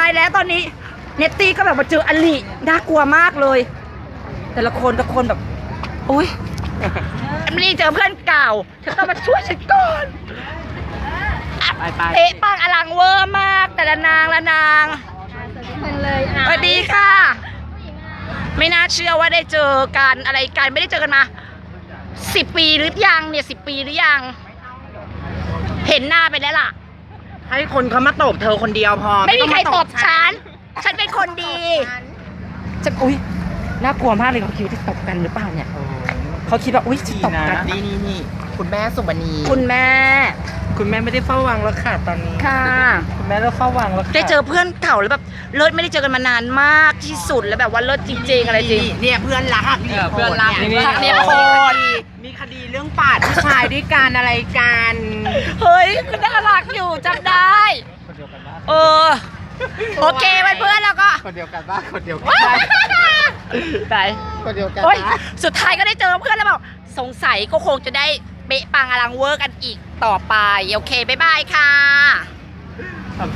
ายแล้วตอนนี้ เนตตี้ก็แบบมาเจออลิน่ากลัวมากเลย แต่ละคนแต่ละคนแบบโอ๊ยเอมิลี่เจอเพื่อนเก่าเธอต้องมาช่วยฉันก่อนไปไปเอ๊ะปังอลังเวอร์มาก แต่ละนางละนางเลยสวัสดีค่ะ ไม่น่าเชื่อว่าได้เจอกันอะไรกันไม่ได้เจอกันมาสิบปีหรือยังเนี่ยสิบปีหรือยัง เห็นหน้าไปแล้วล่ะ ให้คนเขามาตบเธอคนเดียวพอไม่มีใครต้องาตบฉัน ฉันเป็นคนดีจะอุ้ยน่ากลัวมากเลยเขาคิดว่าจะตบกันหรือเปล่าเนี่ยเออเขาคิดว่าอุ้ยจะดีตบนะกันนี่นี่นี่คุณแม่สุบณีคุณแม่ คุณแม่ไม่ได้เฝ้าวังแล้วค่ะตอนนี้ค่ะ คุณแม่เลิกเฝ้าวังแล้วค่ะได้เจอเพื่อนเก่าแล้วแบบเลิศไม่ได้เจอกันมานานมากที่สุดแล้วแบบว่าเลิศจริงๆอะไรจริงนี่เนี่ยเพื่อนรักหักเหลี่ยมเออเพื่อนรักโหดนี่หักเหลี่ยมโหดมีคดีเรื่องปาดผู้ชายด้วยกันอะไรกันเฮ้ยคือน่ารักอยู่จำได้เออ โอเคเพื่อนๆแล้วก็ คนเดียวกันบ้าคนเดียวกันไปคนเดียวกันโอ้ยสุดท้ายก็ได้เจอเพื่อนแล้วบอกสงสัยก็คงจะได้เป๊ะปังอลังเวอร์กันอีกต่อไป โอเค บ๊ายบายค่ะ